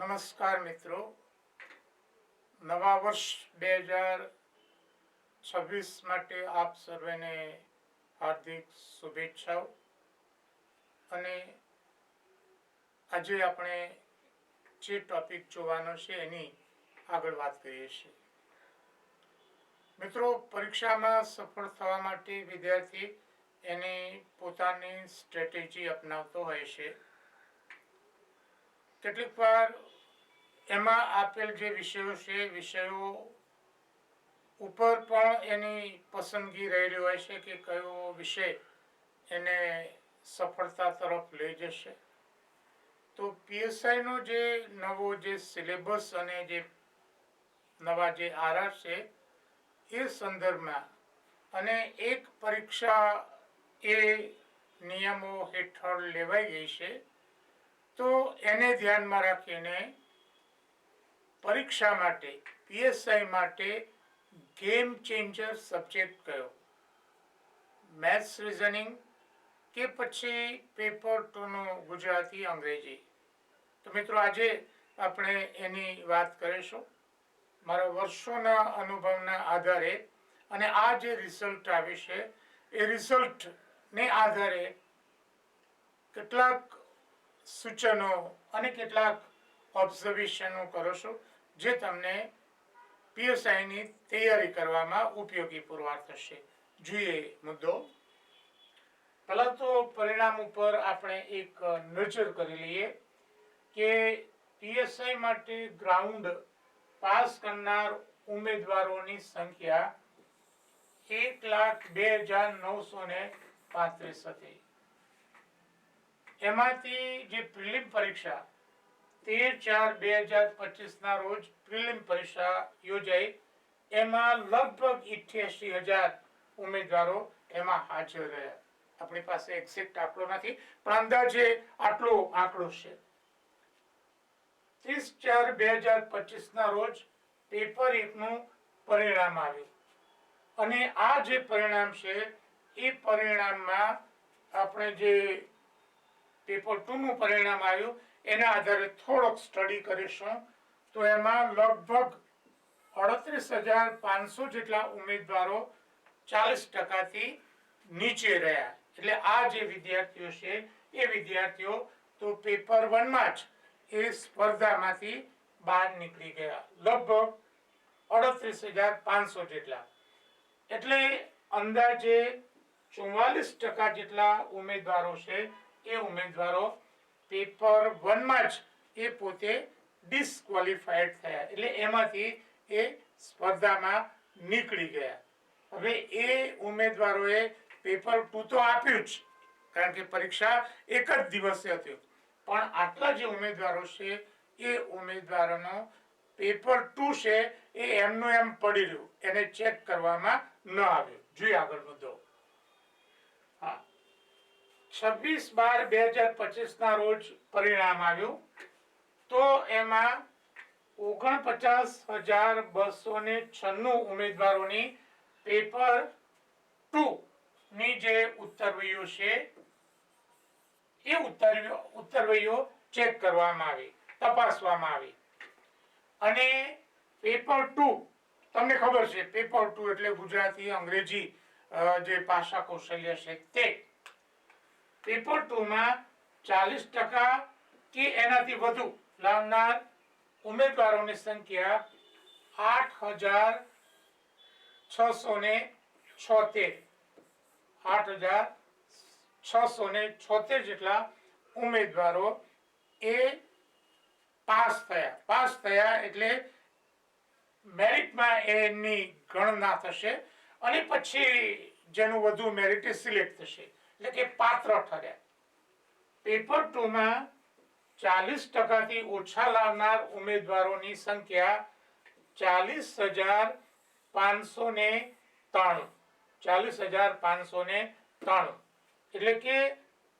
નમસ્કાર મિત્રો. નવા વર્ષ બે હજાર છવ્વીસ માટે આપ સર્વેને હાર્દિક શુભેચ્છાઓ. અને આજે આપણે જે ટોપિક જોવાનો છે એની આગળ વાત કરીએ છીએ. મિત્રો, પરીક્ષામાં સફળ થવા માટે વિદ્યાર્થી એની પોતાની સ્ટ્રેટેજી અપનાવતો હોય છે. કેટલીક વાર એમાં આપેલ જે વિષયો છે, વિષયો ઉપર પણ એની પસંદગી રહેલી હોય છે કે કયો વિષય એને સફળતા તરફ લઈ જશે. તો પીએસઆઈનો જે નવો જે સિલેબસ અને જે નવા જે આરઆર છે, એ સંદર્ભમાં અને એક પરીક્ષા એ નિયમો હેઠળ લેવાઈ ગઈ છે, તો એને ધ્યાનમાં રાખીને પરીક્ષા માટે, પીએસઆઈ માટે ગેમ ચેન્જર સબ્જેક્ટ કયો? મેથ્સ રિઝનિંગ કે પછી પેપર ટુનું ગુજરાતી, અંગ્રેજી? તો મિત્રો આજે આપણે એની વાત કરીશું. મારા વર્ષોના અનુભવના આધારે અને આ જે રિઝલ્ટ આવે છે, એ રિઝલ્ટને આધારે કેટલાક સૂચનો અને કેટલાક ઓબ્ઝર્વેશનો કરો છો. જે તમને પીએસઆઈની તૈયારી કરવામાં ઉપયોગી પુરવાર થશે. જોઈએ મુદ્દો. પહેલાં તો પરિણામ ઉપર આપણે એક નજર કરી લઈએ કે પીએસઆઈ માટે ગ્રાઉન્ડ પાસ કરનાર ઉમેદવારોની સંખ્યા એક લાખ બે હજાર નવસો ને પાંત્રીસ હતી. એમાંથી જે પ્રિલિમ પરીક્ષા તેર ચાર બે હજાર પચીસ ના રોજ પ્રિલિમ પરીક્ષા યોજાઈ. એમાં લગભગ ઇઠ્યાસી હજાર ઉમેદવારો એમાં હાજર રહ્યા. આપણી પાસે એક્ઝેક્ટ આંકડો નથી, પણ અંદાજે આટલો આંકડો છે. ત્રીસ ચાર બે હજાર પચીસ ના રોજ પેપર એકનું પરિણામ આવ્યું. અને આ જે પરિણામ છે, એ પરિણામમાં આપણે જે પેપર ટુ નું પરિણામ આવ્યું એના આધારે થોડોક સ્ટડી કરીશું. તો એમાં લગભગ અડત્રીસ હજાર પાંચસો જેટલા ઉમેદવારો ચાલીસ ટકાથી નીચે રહ્યા. એટલે આ જે વિદ્યાર્થીઓ છે, એ વિદ્યાર્થીઓ તો પેપર વનમાં જ એ સ્પર્ધામાંથી બહાર નીકળી ગયા. લગભગ અડત્રીસ હજાર પાંચસો જેટલા. એટલે અંદાજે ચુમ્માલીસ ટકા જેટલા ઉમેદવારો છે, એ ઉમેદવારો પેપર વનમાં જ એ પોતે ડિસ્ક્વોલિફાઈડ થયા. એટલે એમાંથી એ સ્પર્ધામાં નીકળી ગયા. હવે એ ઉમેદવારોએ પેપર ટુ તો આપ્યું જ, કારણ કે પરીક્ષા એક જ દિવસે હતી. પણ આટલા જે ઉમેદવારો છે, એ ઉમેદવારોનો પેપર ટુ છે, એ એમનું એમ પડી રહ્યું. એને ચેક કરવામાં ન આવ્યું. જોઈએ આગળ મુદ્દો છવ્વીસ બાર બે હજાર પચીસ ના રોજ પરિણામ આવ્યું. તો એમાં ઓગણપચાસ હજાર બસો ને છન્નું ઉમેદવારોની પેપર ટુ ની જે ઉત્તરવહીઓ છે, એ ઉત્તર ઉત્તરવહીઓ ચેક કરવામાં આવી, તપાસવામાં આવી. અને પેપર ટુ, તમને ખબર છે, પેપર ટુ એટલે ગુજરાતી અંગ્રેજી જે ભાષા કૌશલ્ય છે તે પેપર ટુ માં ચાલીસ ટકા કે એનાથી વધુ લાવનાર ઉમેદવારોની સંખ્યા આઠ હજાર છસો ને છોતેર. આઠ હજાર છસો ને છોતેર જેટલા ઉમેદવારો એ પાસ થયા. પાસ થયા એટલે મેરિટમાં એની ગણના થશે અને પછી જેનું વધુ મેરિટ એ સિલેક્ટ થશે. એટલે કે પાત્ર ઠર્યા પેપર ટુમાં ચાલીસ ટકાથી ઓછા લાવનાર ઉમેદવારોની સંખ્યા ચાલીસ હજાર પાંચસો ને ત્રાણું. ચાલીસ હજાર પાંચસો ને ત્રાણું. એટલે કે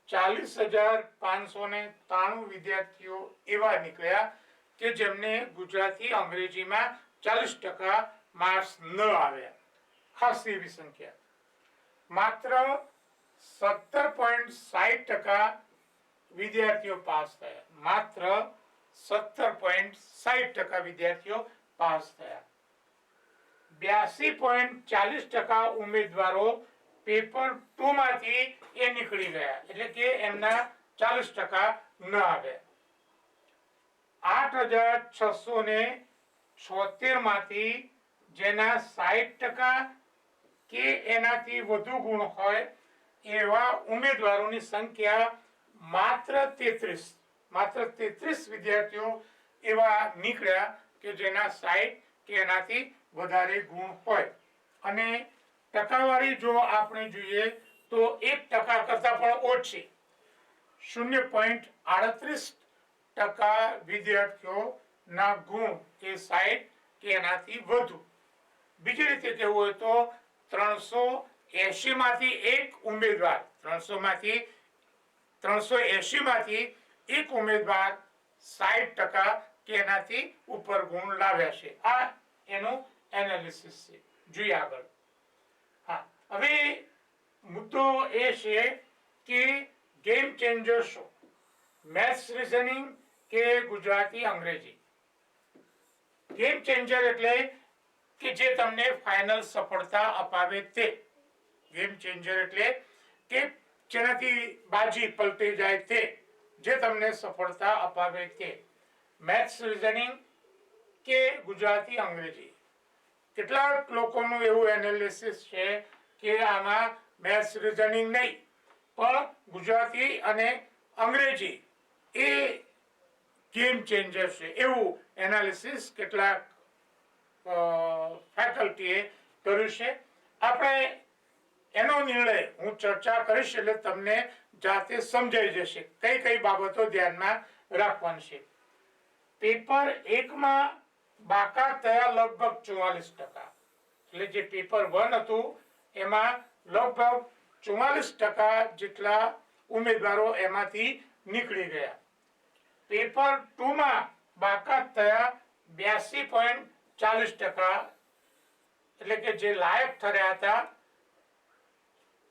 ચાલીસ હજાર પાંચસો ને ત્રાણું વિદ્યાર્થીઓ એવા નીકળ્યા કે જેમને ગુજરાતી અંગ્રેજીમાં ચાલીસ ટકા માર્ક્સ ન આવ્યા. ખાસ એવી સંખ્યા. માત્ર સત્તર પોઈન્ટ સાઠ ટકા વિદ્યાર્થીઓ પાસ થયા. માત્ર સત્તર પોઈન્ટ સાહીઠ ટકા વિદ્યાર્થીઓ પાસ થયા. બ્યાસી પોઈન્ટ ચાલીસ ટકા ઉમેદવારો પેપર ટુ માંથી એ નીકળી ગયા, એટલે કે એમના ચાલીસ ટકા ન આવ્યા આઠ હજાર છસો ને છોતેરમાંથી જેના સાહીઠ ટકા કે એનાથી વધુ ગુણ હોય એવા ઉમેદવારોની સંખ્યા માત્ર તેત્રીસ માત્ર તેત્રીસ વિદ્યાર્થીઓ એવા નીકળ્યા કે જેના સાઈઠ કે એનાથી વધારે ગુણ હોય. અને ટકાવારી જો આપણે જોઈએ તો એક ટકા કરતાં પણ ઓછી. શૂન્ય પોઈન્ટ આડત્રીસ ટકા વિદ્યાર્થીઓના ગુણ એ સાઈઠ કે એનાથી વધુ. બીજી રીતે કહેવું હોય તો ત્રણસો એસી માંથી એક ઉમેદવાર, ત્રણસો માંથી, ત્રણસો એસી માંથી એક ઉમેદવાર સાઠ ટકા કે એનાથી ઉપર ગુણ લાવ્યા છે. આ એનું એનાલિસિસ છે. જોઈએ આગળ. હા, હવે મુદ્દો એ છે કે ગેમ ચેન્જર શું? મેથ્સ રિઝનિંગ કે ગુજરાતી અંગ્રેજી? ગેમ ચેન્જર એટલે કે જે તમને ફાઇનલ સફળતા અપાવે તે. ગેમ ચેન્જર એટલે કે જેનાથી બાજી પલટી જાય તે જે તમને સફળતા અપાવે તે મેથ્સ રિઝનિંગ કે ગુજરાતી અંગ્રેજી. કેટલાક લોકોનું એવું એનાલિસિસ છે કે આમાં મેથ્સ રિઝનિંગ નહીં, પણ ગુજરાતી અને અંગ્રેજી એ ગેમ ચેન્જર છે. એવું એનાલિસિસ કેટલાક ફેકલ્ટીએ કર્યું છે. આપણે એનો નિર્ણય હું ચર્ચા કરીશ એટલે તમને જાતે સમજાઈ જશે. કઈ કઈ બાબતો ધ્યાનમાં રાખવાની છે? પેપર એકમાં બાકાત થયા લગભગ ચુમ્માલીસ ટકા. એટલે જે પેપર વન હતું, એમાં લગભગ ચુમ્માલીસ ટકા જેટલા ઉમેદવારો એમાંથી નીકળી ગયા. પેપર ટુ માં બાકાત થયા બ્યાસી પોઈન્ટ ચાલીસ ટકા. એટલે કે જે લાયક ઠર્યા હતા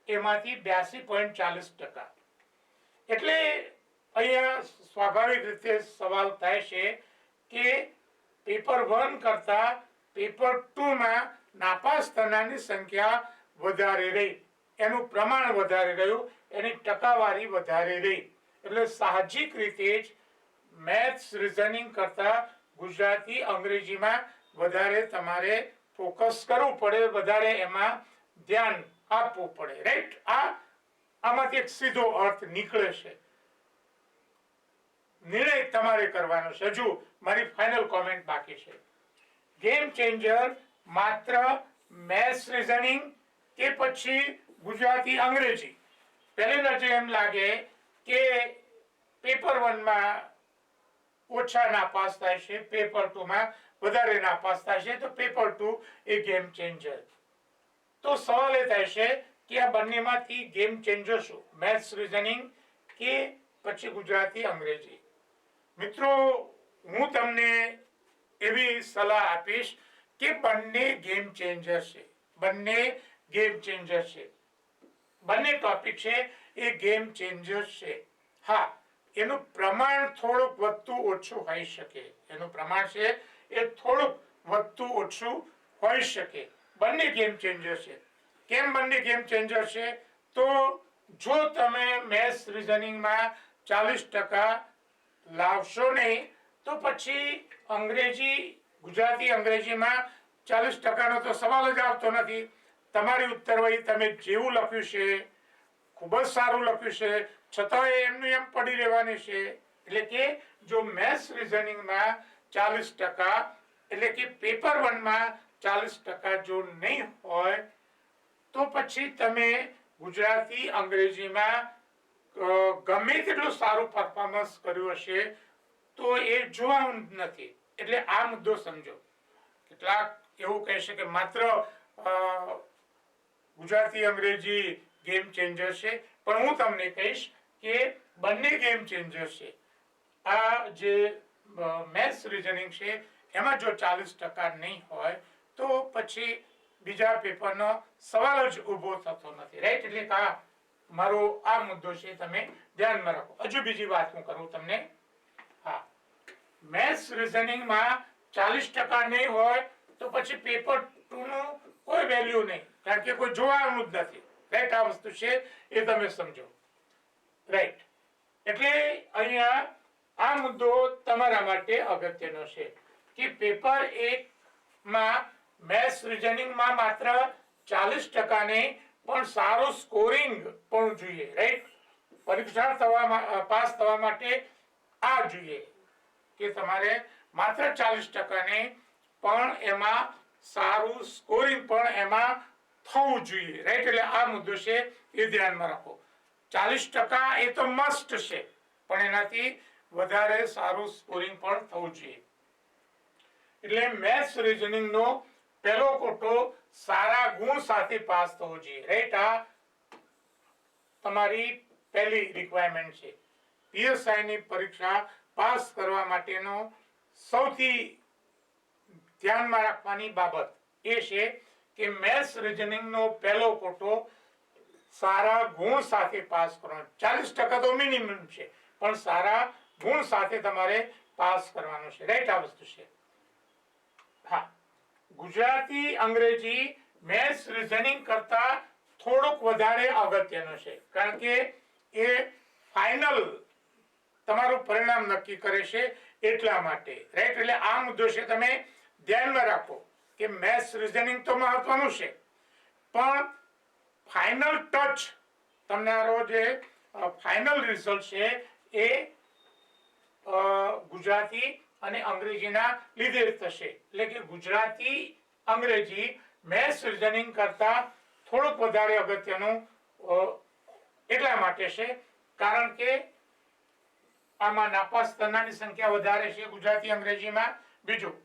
એમાંથી બ્યાસી પોઈન્ટ ચાલીસ ટકા. એટલે અહીંયા સ્વાભાવિક રીતે સવાલ થાય છે કે પેપર વન કરતા પેપર ટુમાં નાપાસ થનારની સંખ્યા વધારે રહી. એનું પ્રમાણ વધારે રહ્યું, એની ટકાવારી વધારે રહી. એટલે સાહજિક રીતે જ મેથ્સ રિઝનિંગ કરતા ગુજરાતી અંગ્રેજીમાં વધારે તમારે ફોકસ કરવું પડે, વધારે એમાં ધ્યાન આપવું પડે રાઈટ આ આમાંથી એક સીધો અર્થ નીકળે છે. નિર્ણય તમારે કરવાનો છે. હજુ મારી ફાઇનલ કોમેન્ટ બાકી છે. ગેમ ચેન્જર માત્ર મેથ્સ રિઝનિંગ કે પછી ગુજરાતી અંગ્રેજી. પહેલી નજરે એમ લાગે કે પેપર વનમાં ઓછા નાપાસ થાય છે પેપર ટુ માં વધારે નાપાસ થાય છે, તો પેપર ટુ એ ગેમ ચેન્જર તો સવાલ એ છે કે આ બંનેમાંથી ગેમ ચેન્જર શું? મેથ્સ રિઝનિંગ કે પછી ગુજરાતી, અંગ્રેજી? મિત્રો, હું તમને એવી સલાહ આપીશ કે બંને ગેમ ચેન્જર છે. બંને ગેમ ચેન્જર છે. બંને ટોપિક છે એ ગેમ ચેન્જર છે. હા, એનું પ્રમાણ થોડુંક વધતું ઓછું હોઈ શકે. એનું પ્રમાણ છે એ થોડુંક વધતું ઓછું હોઈ શકે. બંને ગેમ ચેન્જર છે. કેમ બંને ગેમ ચેન્જર છે? તો જો તમે મેથ્સ રિઝનિંગમાં ચાલીસ ટકા લાવશો નહીં, તો પછી અંગ્રેજી, ગુજરાતી અંગ્રેજીમાં ચાલીસ ટકાનો તો સવાલ જ આવતો નથી. તમારી ઉત્તરવહી તમે જેવું લખ્યું છે, ખૂબ જ સારું લખ્યું છે, છતાંય એમનું એમ પડી રહેવાની છે. એટલે કે જો મેથ્સ રિઝનિંગમાં ચાલીસ ટકા, એટલે કે પેપર વનમાં ચાલીસ ટકા જો નહીં હોય, તો પછી તમે ગુજરાતી અંગ્રેજીમાં ગમે તેટલું સારું પરફોર્મન્સ કર્યું હશે, તો એ જોવાનું નથી. એટલે આ મુદ્દો સમજો. કેટલાક એવું કહેશે કે માત્ર ગુજરાતી અંગ્રેજી ગેમ ચેન્જર છે. પણ હું તમને કહીશ કે બંને ગેમ ચેન્જર છે. આ જે મેથ્સ રિઝનિંગ છે, એમાં જો ચાલીસ ટકા નહીં હોય તો પછી બીજા પેપરનો સવાલ જ ઊભો થતો નથી. રાઈટ એટલે આ મારો આ મુદ્દો છે, તમે ધ્યાનમાં રાખો. હજુ બીજી વાત હું કરું તમને. હા. મેથ્સ રિઝનિંગમાં ચાલીસ ટકા નહીં હોય તો પછી પેપર ટુ નું કોઈ વેલ્યુ નહીં. કારણ કે કોઈ જોવાનું જ નથી. રાઈટ આ વસ્તુ છે એ તમે સમજો. રાઈટ એટલે અહીંયા આ મુદ્દો તમારા માટે અગત્યનો છે કે પેપર એક માં મેથ્સ રિઝનિંગમાં માત્ર ચાલીસ ટકા નહીં પણ સારું સ્કોરિંગ પણ જોઈએ રાઈટ પરીક્ષા થવા પાસ થવા માટે આ જોઈએ કે તમારે માત્ર ચાલીસ ટકા નહીં પણ એમાં સારું સ્કોરિંગ પણ એમાં થવું જોઈએ રાઈટ એટલે આ મુદ્દો છે એ ધ્યાનમાં રાખો. ચાલીસ ટકા એ તો મસ્ટ છે, પણ એનાથી વધારે સારું સ્કોરિંગ પણ થવું જોઈએ. એટલે મેથ્સ રિઝનિંગ નો પહેલો કોટો સારા ગુણ સાથે પાસ થવો જોઈએ. રાઈટ આ તમારી પહેલી રિક્વાયરમેન્ટ છે. પીએસઆઈ ની પરીક્ષા પાસ કરવા માટેનો સૌથી ધ્યાનમાં રાખવાની બાબત એ છે કે મેથ્સ રિઝનિંગનો પહેલો કોટો સારા ગુણ સાથે પાસ કરવાનો. ચાલીસ ટકા તો મિનિમમ છે, પણ સારા ગુણ સાથે તમારે પાસ કરવાનો છે. રાઈટ આ વસ્તુ છે. હા. ગુજરાતી, અંગ્રેજી મેથ્સ રિઝનિંગ કરતા થોડુંક વધારે અગત્યનું છે. કારણ કે એ ફાઇનલ તમારું પરિણામ નક્કી કરે છે એટલા માટે. રાઈટ એટલે આ મુદ્દો છે તમે ધ્યાનમાં રાખો કે મેથ્સ રિઝનિંગ તો મહત્વનું છે. પણ ફાઇનલ ટચ તમારો જે ફાઇનલ રિઝલ્ટ છે એ ગુજરાતી અને અંગ્રેજીના લીધે જ થશે. એટલે કે ગુજરાતી, અંગ્રેજી મેથ્સ રિઝનિંગ કરતા થોડુંક વધારે અગત્યનું એટલા માટે છે. કારણ કે આમાં નાપાસ થનારની સંખ્યા વધારે છે ગુજરાતી, અંગ્રેજીમાં. બીજું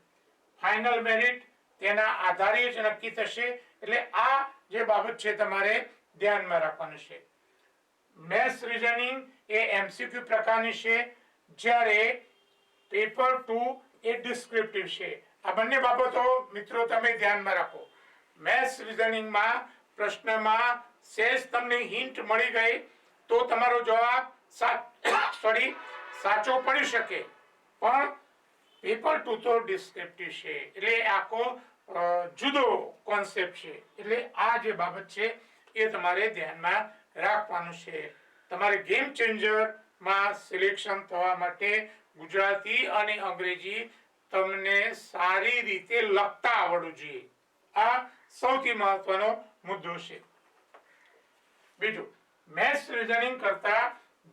ફાઇનલ મેરિટ તેના આધારે જ નક્કી થશે. એટલે આ જે બાબત છે તમારે ધ્યાનમાં રાખવાનું છે. મેથ્સ રિઝનિંગ એ એમસીક્યુ પ્રકારની છે. જ્યારે પેપર ટુ એ ડિસ્ક્રિપ્ટિવ છે. આ બંને બાબતો મિત્રો તમે ધ્યાનમાં રાખો. મેથ્સ રિઝનિંગમાં, પ્રશ્નમાં સેજ તમને હિન્ટ મળી ગઈ તો તમારો જવાબ સોરી, સાચો પડી શકે. પણ પેપર ટુ તો ડિસ્ક્રિપ્ટિવ છે. એટલે આખો જુદો કોન્સેપ્ટ છે. એટલે આ જે બાબત છે એ તમારે ધ્યાનમાં રાખવાનું છે. તમારે ગેમ ચેન્જરમાં સિલેક્શન થવા માટે ગુજરાતી અને અંગ્રેજી તમને સારી રીતે લખતા આવડવું જોઈએ. આ સૌથી મહત્વનો મુદ્દો છે. બીજું મેથ્સ રિઝનિંગ કરતા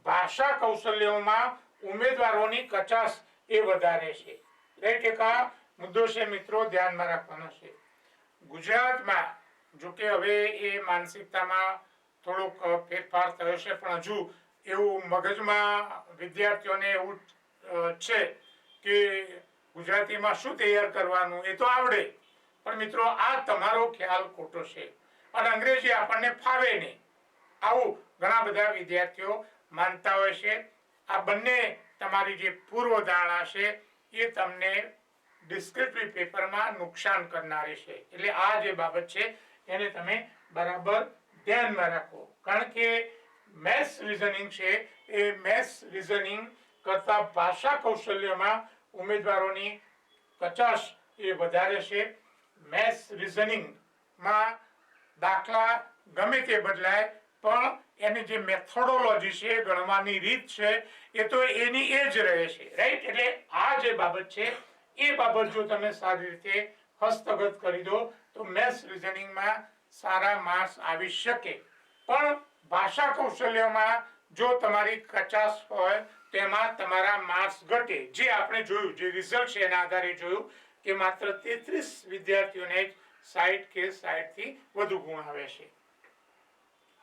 ભાષા કૌશલ્યોમાં ઉમેદવારોની કચાશ એ વધારે છે. રાઈટ એક આ મુદ્દો છે મિત્રો, ધ્યાનમાં રાખવાનો છે. ગુજરાતમાં જો કે હવે એ માનસિકતામાં થોડોક ફેરફાર થયો છે, પણ હજુ એવું મગજમાં વિદ્યાર્થીઓને એવું છે કે ગુજરાતીમાં શું તૈયાર કરવાનું એ તો આવડે. પણ મિત્રો, આ તમારો ખ્યાલ ખોટો છે. અને અંગ્રેજી આપણને ફાવે નહીં. આવું ઘણા બધા વિદ્યાર્થીઓ માનતા હોય છે. આ બંને તમારી જે પૂર્વ ધારણા છે એ તમને ડિસ્ક્રિપ્ટિવ પેપરમાં નુકસાન કરનારી છે. એટલે આ જે બાબત છે, એને તમે બરાબર ધ્યાનમાં રાખો. કારણ કે મેથ્સ રિઝનિંગ છે એ મેથ્સ રિઝનિંગ કરતા ભાષા કૌશલ્યમાં ઉમેદવારોની કચાશ એ વધારે છે. મેથ્સ રિઝનિંગમાં દાખલા ગમે તે બદલાય, પણ એની જે મેથોડોલોજી છે, ગણવાની રીત છે, એ તો એની એ જ રહે છે. રાઈટ? એટલે આ જે બાબત છે, એ બાબત જો તમે સારી રીતે હસ્તગત કરી દો, તો મેથ્સ રિઝનિંગમાં સારા માર્ક્સ આવી શકે. પણ ભાષા કૌશલ્યમાં જો તમારી કચાશ હોય તેમાં તમારા માર્ક્સ ઘટે. જે આપણે જોયું, જે રિઝલ્ટ છે એના આધારે જોયું કે માત્ર તેત્રીસ વિદ્યાર્થીઓને જ સાઠ કે સાઠથી વધુ ગુણ આવે છે.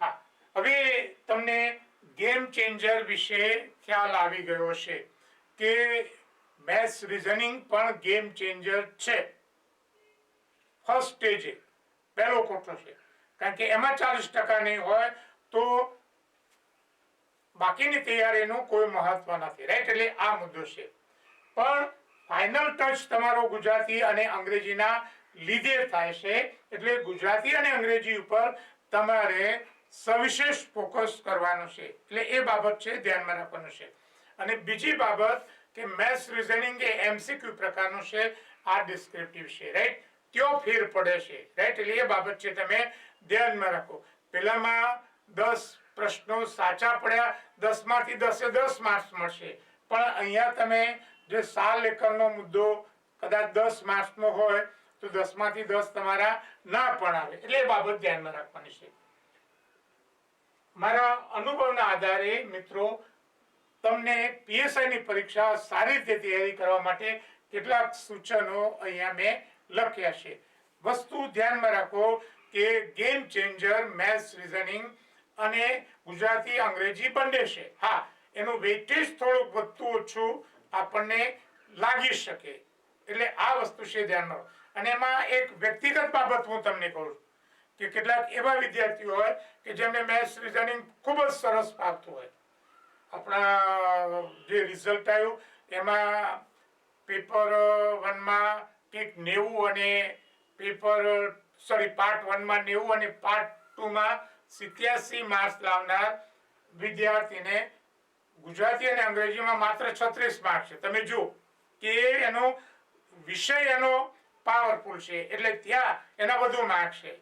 હા, હવે તમને ગેમ ચેન્જર વિશે ખ્યાલ આવી ગયો છે કે મેથ્સ રિઝનિંગ પણ ગેમ ચેન્જર છે. ફર્સ્ટ સ્ટેજે પહેલો કોટો છે. કારણ કે એમાં ચાલીસ ટકા નહીં હોય તો બાકીની તૈયારીનું કોઈ મહત્વ નથી રાઈટ એટલે આ મુદ્દો છે. પણ ફાઇનલ ટચ તમારો ગુજરાતી અને અંગ્રેજીના લીધે થાય છે. એટલે ગુજરાતી અને અંગ્રેજી ઉપર તમારે સવિશેષ ફોકસ કરવાનું છે. એટલે એ બાબત છે, ધ્યાનમાં રાખવાનું છે. અને બીજી બાબત કે મેથ્સ રિઝનિંગ એ એમસીક્યુ પ્રકારનું છે, આ ડિસ્ક્રિપ્ટિવ છે રાઈટ ત્યો ફેર પડે છે રાઈટ એટલે એ બાબત છે, તમે ધ્યાનમાં રાખો. પેલામાં દસ પ્રશ્નો સાચા પડ્યા દસમાંથી દસે દસ માર્ક્સ મળશે. પણ અહીંયા તમે જે સાર લેખનનો મુદ્દો કદાચ દસ માર્ક્સનો હોય, તો દસમાંથી દસ તમારા ના પણ આવે. એટલે એ બાબત ધ્યાનમાં રાખવાની છે. મારા અનુભવના આધારે મિત્રો, તમને પીએસઆઈની પરીક્ષા સારી રીતે તૈયારી કરવા માટે કેટલાક સૂચનો અહીંયા મેં લખ્યા છે. વસ્તુ ધ્યાનમાં રાખો કે ગેમ ચેન્જર મેથ્સ રિઝનિંગ અને ગુજરાતી અંગ્રેજી બંને છે. હા, એનું વેટેજ થોડુંક વધતું ઓછું આપણને લાગી શકે. એટલે આ વસ્તુ છે ધ્યાનમાં. અને એમાં એક વ્યક્તિગત બાબત હું તમને કહું કે કેટલાક એવા વિદ્યાર્થીઓ હોય કે જેમને મેથ્સ રિઝનિંગ ખૂબ જ સરસ ફાવતું હોય. આપણા, જે રિઝલ્ટ આવ્યું, એમાં પેપર વનમાં કંઈક નેવું અને પેપર સોરી પાર્ટ વનમાં નેવું અને પાર્ટ ટુમાં સિત્યાસી માર્ક્સ લાવનાર વિદ્યાર્થીને ગુજરાતી અને અંગ્રેજીમાં માત્ર છત્રીસ માર્ક્સ છે. તમે જુઓ કે એનો વિષય એનો પાવરફુલ છે. એટલે ત્યાં એના વધુ માર્ક્સ છે.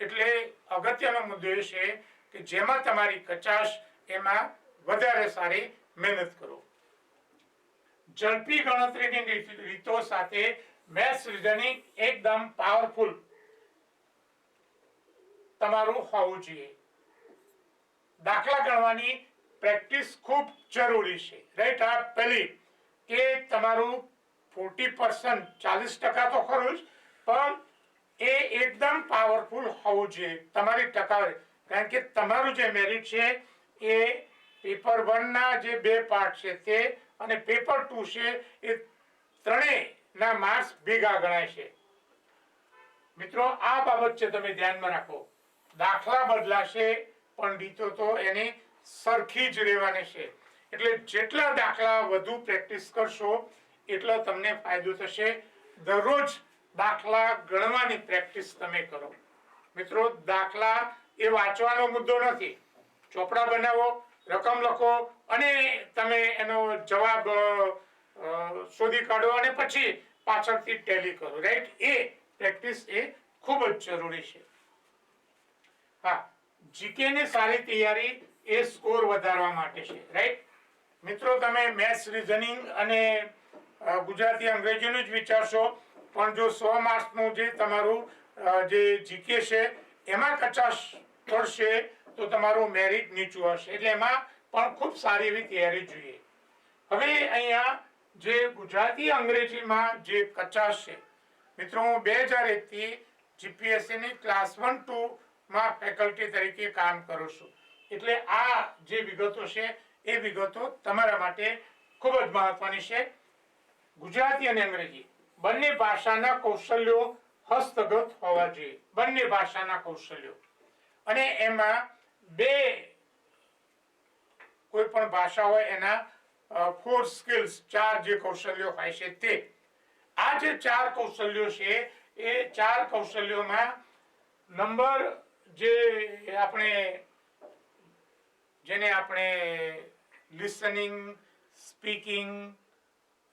એટલે અગત્યનો મુદ્દો એ છે કે જેમાં તમારી કચાશ એમાં વધારે સારી મહેનત કરો. ઝડપી ગણતરીની રીતો સાથે મેથ્સ રિઝનિંગ એકદમ પાવરફુલ તમારું હોવું જોઈએ. દાખલા ગણવાની પ્રેક્ટિસ ખૂબ જરૂરી છે. રાઈટ આ પહેલી કે તમારું ફોર્ટી પર્સન્ટ ચાલીસ ટકા તો ખરું જ, પણ એ એકદમ પાવરફુલ હોવું જોઈએ. તમારી ટકાવારી કારણ કે તમારું જે મેરિટ છે એ પેપર વનના જે બે પાર્ટ છે તે અને પેપર ટુ છે એ ત્રણેયના માર્ક્સ ભેગા ગણાય છે. મિત્રો, આ બાબત છે તમે ધ્યાનમાં રાખો. દાખલા બદલાશે પણ રીતો તો એને સરખી જ રહેવાની છે. એટલે જેટલા દાખલા વધુ પ્રેક્ટિસ કરશો, એટલો તમને ફાયદો થશે. દરરોજ દાખલા ગણવાની પ્રેક્ટિસ તમે કરો. મિત્રો, દાખલા એ વાંચવાનો મુદ્દો નથી. ચોપડા બનાવો, રકમ લખો અને તમે એનો જવાબ શોધી કાઢો અને પછી પાછળથી ટેલી કરો. રાઈટ? એ પ્રેક્ટિસ એ ખૂબ જ જરૂરી છે. હા. જીકે ની સારી તૈયારી એ સ્કોર વધારવા માટે છે રાઈટ મિત્રો, તમે મેથ્સ, રિઝનિંગ અને ગુજરાતી, અંગ્રેજીનું જ વિચારશો, પણ જો સો માર્ક્સનું જે તમારું જે જીકે છે, એમાં કચાશ પડશે તો તમારું મેરિટ નીચું હશે. એટલે એમાં પણ ખૂબ સારી એવી તૈયારી જોઈએ. હવે અહીંયા જે ગુજરાતી, અંગ્રેજીમાં જે કચાશ છે, મિત્રો, હું બે હજાર એકથી જીપીએસસી ની ક્લાસ વન, ટુ માં ફેકલ્ટી તરીકે કામ કરું છું. એટલે આ જે વિગતો છે, એ વિગતો તમારા માટે ખૂબ જ મહત્વની છે. ગુજરાતી અને અંગ્રેજી બંને ભાષાના કૌશલ્યો હસ્તગત હોવા જોઈએ. બંને ભાષાના કૌશલ્યો. અને એમાં બે કોઈ પણ ભાષા હોય એના ફોર સ્કિલ્સ ચાર જે કૌશલ્યો હોય છે તે. આ જે ચાર કૌશલ્યો છે, એ ચાર કૌશલ્યોમાં નંબર જે આપણે, જેને આપણે લિસનિંગ સ્પીકિંગ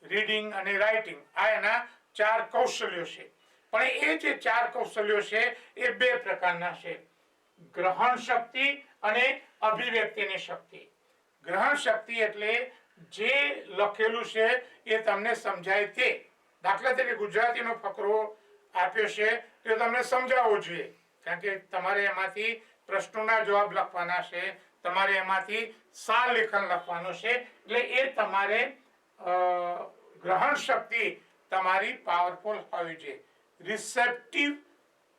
રીડિંગ અને રાઇટિંગ આ એના ચાર કૌશલ્યો છે. પણ એ જે ચાર કૌશલ્યો છે, એ બે પ્રકારના છે. ગ્રહણ શક્તિ અને અભિવ્યક્તિની શક્તિ. ગ્રહણ શક્તિ એટલે જે લખેલું છે, એ તમને સમજાય તે. દાખલા તરીકે ગુજરાતીનો ફકરો આપ્યો છે, તે તમને સમજાવવો જોઈએ. કારણ કે તમારે એમાંથી પ્રશ્નોના જવાબ લખવાના છે, તમારે એમાંથી સાર લેખન લખવાનું છે, એટલે એ તમારે ગ્રહણ શક્તિ તમારી પાવરફુલ હોવી જોઈએ. રિસેપ્ટિવ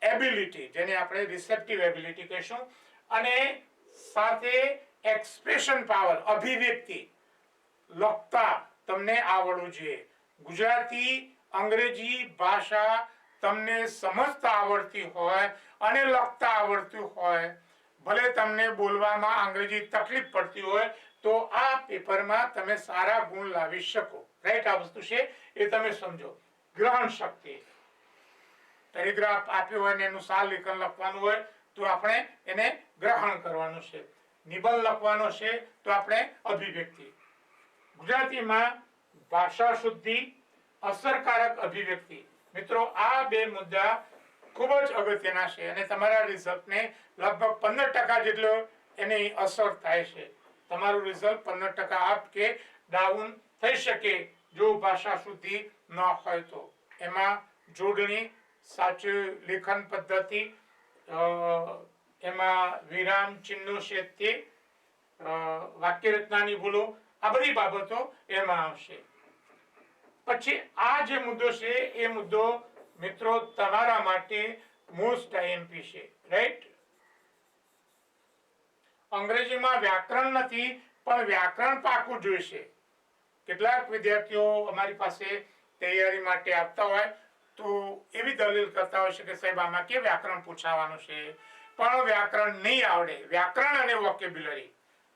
એબિલિટી જેને આપણે રિસેપ્ટિવ એબિલિટી કહીશું. અને સાથે એક્સપ્રેશન પાવર અભિવ્યક્તિ. લખતા તમને આવડવું જોઈએ. ગુજરાતી, અંગ્રેજી ભાષા તમને સમજતા આવડતી હોય અને લખતા આવડતું હોય, ભલે તમને બોલવામાં અંગ્રેજી તકલીફ પડતી હોય, તો આ પેપરમાં તમે સારા ગુણ લાવી શકો. રાઈટ આ વસ્તુ છે, એ તમે સમજો. ગ્રહણ શક્તિ. ટેલિગ્રાફ આપ્યો હોય ને એનું સાર લેખન લખવાનું હોય, તો આપણે એને ગ્રહણ કરવાનું છે. નિબંધ લખવાનો છે, તો આપણે અભિવ્યક્તિ. ગુજરાતીમાં ભાષા શુદ્ધિ અસરકારક અભિવ્યક્તિ. મિત્રો, આ બે મુદ્દા ખૂબ જ અગત્યના છે અને તમારા રિઝલ્ટને લગભગ પંદર ટકા જેટલો એની અસર થાય છે. તમારું રિઝલ્ટ પંદર ટકા અપ કે ડાઉન થઈ શકે જો ભાષા શુદ્ધિ ન હોય તો. એમાં જોડણી, સાચું લેખન પદ્ધતિ એમાં વિરામ, ચિહ્નો છે તે વાક્ય રચનાની ભૂલો, આ બધી બાબતો એમાં આવશે. પછી આ જે મુદ્દો છે, એ મુદ્દો મિત્રો તમારા માટે મોસ્ટ આઈએમપી છે રાઈટ અંગ્રેજીમાં વ્યાકરણ નથી, પણ વ્યાકરણ પાકું જોઈશે. કેટલાક વિદ્યાર્થીઓ અમારી પાસે તૈયારી માટે આપતા હોય, તો એવી દલીલ કરતા હોય છે કે સાહેબ, આમાં કે વ્યાકરણ પૂછાવાનું છે? પણ વ્યાકરણ નહીં આવડે. વ્યાકરણ અને વોકેબ્યુલરી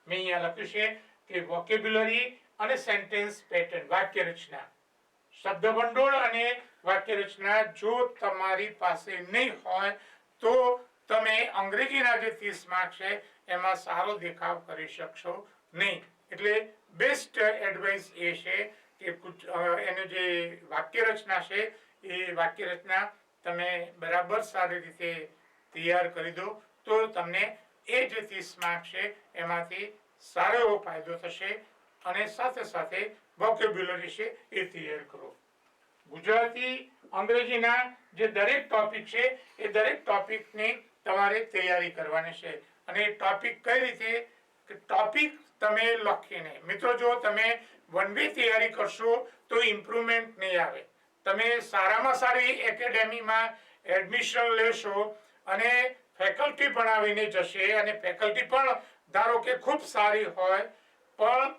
મેં અહીંયા લખ્યું છે કે વોકેબ્યુલરી અને સેન્ટેન્સ પેટર્ન વાક્ય રચના શબ્દ ભંડોળ અને વાક્ય રચના જો તમારી પાસે નહીં હોય, તો તમે અંગ્રેજીના જે ત્રીસ માર્ક છે, એમાં સારો દેખાવ કરી શકશો નહીં. એટલે બેસ્ટ એડવાઇસ એ છે કે એનું જે વાક્ય રચના છે, એ વાક્ય રચના તમે બરાબર સારી રીતે તૈયાર કરી દો, તો તમને એ જે ત્રીસ માર્ક છે, એમાંથી સારો એવો ફાયદો થશે અને સાથે સાથે વોકેબ્યુલરી છે, એ તૈયાર કરો. ગુજરાતી, અંગ્રેજીના જે દરેક ટોપિક છે, એ દરેક ટોપિકની તમારે તૈયારી કરવાની છે. અને એ ટોપિક કઈ રીતે ટોપિક તમે લખીને, મિત્રો જો તમે વન વે તૈયારી કરશો, તો ઇમ્પ્રુવમેન્ટ નહીં આવે. તમે સારામાં સારી એકેડેમીમાં એડમિશન લેશો અને ફેકલ્ટી ભણાવીને જશે અને ફેકલ્ટી પણ ધારો કે ખૂબ સારી હોય, પણ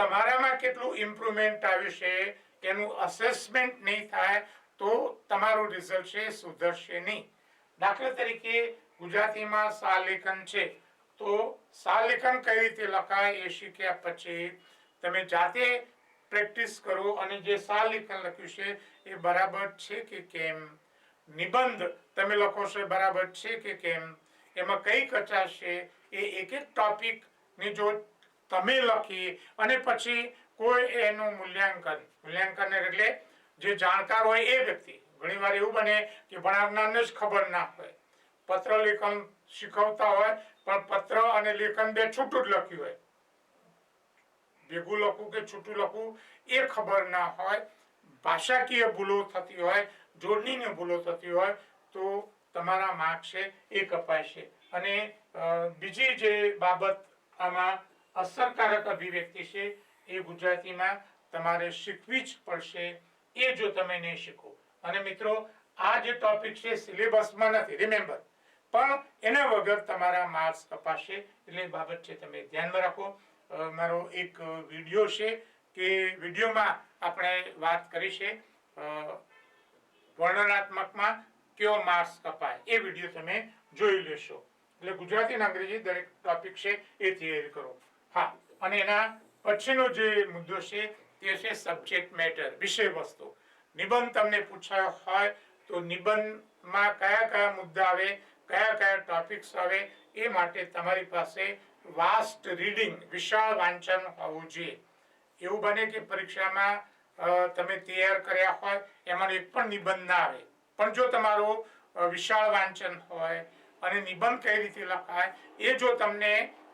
તમારામાં કેટલું ઇમ્પ્રુવમેન્ટ આવ્યું છે, એનું અસેસમેન્ટ નહીં થાય, તો તમારું રિઝલ્ટ છે, સુધરશે નહીં. દાખલા તરીકે ગુજરાતીમાં સાલેખન છે, તો સાલેખન કઈ રીતે લખાય એ શીખ્યા પછી તમે જાતે પ્રેક્ટિસ કરો અને જે સાલેખન લખ્યું છે, એ બરાબર છે કે કેમ? નિબંધ તમે લખો છો બરાબર છે કે કેમ? એમાં કઈ કચાશ છે? એ એક એક ટોપિકની જો તમે લખી અને પછી કોઈ એનું મૂલ્યાંકન. મૂલ્યાંકન એટલે જે જાણકાર હોય એ વ્યક્તિ. ઘણીવાર એવું બને કે ભણાવનારને જ ખબર ના હોય. પત્ર લેખન શીખવતા હોય, પણ પત્ર અને લેખન બે છૂટું જ લખ્યું હોય. ભેગું લખવું કે છૂટું લખવું એ ખબર ના હોય. ભાષાકીય ભૂલો થતી હોય, જોડણીની ભૂલો થતી હોય, તો તમારા માર્ક છે એ કપાય છે. અને બીજી જે બાબત આમાં અસરકારક અભિવ્યક્તિ છે એ ગુજરાતીમાં તમારે શીખવી જ પડશે. એ જો તમે નહીં શીખો. અને મિત્રો, આ જે ટોપિક છે, સિલેબસમાં નથી રિમેમ્બર પણ એના વગર તમારા માર્ક્સ કપાશે. એટલે બાબત છે, તમે ધ્યાનમાં રાખો. મારો એક વીડિયો છે કે વિડીયોમાં આપણે વાત કરી છે વર્ણનાત્મકમાં કયો માર્ક્સ કપાય. એ વીડિયો તમે જોઈ લેશો. એટલે ગુજરાતી અને અંગ્રેજી દરેક ટોપિક છે, એ થિયરી કરો. હા, અને એના પછીનો જે મુદ્દો છે તે છે સબ્જેક્ટ મેટર વિષય વસ્તુ. નિબંધ તમને પૂછાયો હોય તો નિબંધમાં કયા કયા મુદ્દા આવે, કયા કયા ટોપિક્સ આવે, એ માટે તમારી પાસે વાસ્ટ રીડિંગ વિશાળ વાંચન હોવું જોઈએ. એવું બને કે પરીક્ષામાં તમે તૈયાર કર્યા હોય એમાં એક પણ નિબંધ ના આવે. પણ જો તમારો વિશાળ વાંચન હોય અને નિબંધ કઈ રીતે લખાય, એ જો તમને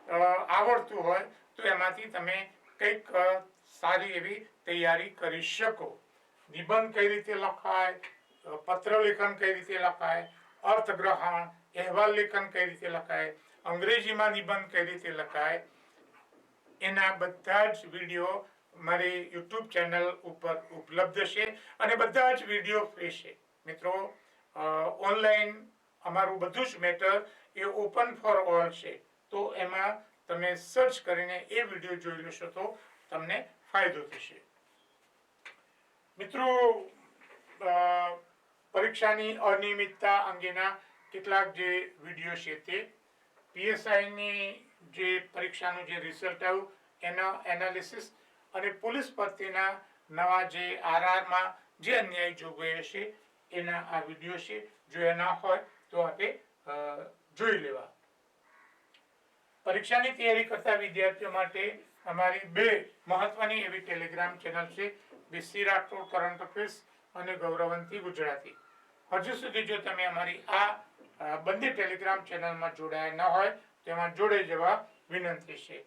આવડતું હોય, તો એમાંથી તમે કંઈક સારી એવી તૈયારી કરી શકો. નિબંધ કઈ રીતે લખાય પત્રલેખન પત્ર લેખન કઈ રીતે લખાય, અર્થગ્રહણ, અહેવાલ લેખન કઈ રીતે લખાય, અંગ્રેજીમાં નિબંધ કઈ રીતે લખાય, એના બધા જ વીડિયો મારી યુટ્યુબ ચેનલ ઉપર ઉપલબ્ધ છે અને બધા જ વીડિયો ફ્રી છે. મિત્રો ઓનલાઈન અમારું બધું જ મેટર એ ઓપન ફોર ઓલ છે. તો એમાં તમે સર્ચ કરીને એ વીડિયો જોઈ લેશો તો તમને ફાયદો થશે. મિત્રો પરીક્ષાની અનિયમિતતા અંગેના કેટલાક જે વીડિયો છે તે પીએસઆઈની જે પરીક્ષાનું જે રિઝલ્ટ આવ્યું, એના એનાલિસિસ અને પોલીસ ભરતીના નવા જે આરઆરમાં જે અન્યાય જોગવાઈ છે એના આ વીડિયો છે, જો એના હોય તો આપણે જોઈ લેવા. પરીક્ષાની તૈયારી કરતા વિદ્યાર્થીઓ માટે અમારી બે મહત્વની એવી ટેલિગ્રામ ચેનલ છે બીસી રાઠોડ, કરંટ અફેર્સ અને ગૌરવંતી ગુજરાતી. હજુ સુધી જો તમે અમારી આ બંને ટેલિગ્રામ ચેનલમાં જોડાયા ન હોય તેમાં જોડાઈ જવા વિનંતી છે.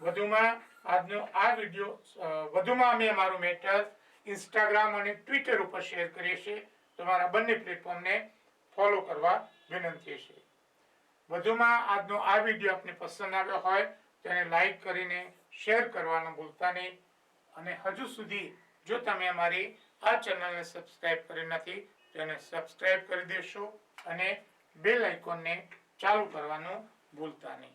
વધુમાં આજનો આ વીડિયો વધુમાં અમે અમારું મેટર ઇન્સ્ટાગ્રામ અને ટ્વિટર ઉપર શેર કરીએ છીએ. તમારા બંને પ્લેટફોર્મને ફોલો કરવા વિનંતી છે. વધુમાં આજનો આ વીડિયો આપને પસંદ આવ્યો હોય તેને લાઈક કરીને શેર કરવાનું ભૂલતા નહીં. અને હજુ સુધી જો તમે અમારી આ ચેનલને સબસ્ક્રાઇબ કરી નથી તેને સબસ્ક્રાઇબ કરી દેશો અને બેલ આઇકોનને ચાલુ કરવાનું ભૂલતા નહીં.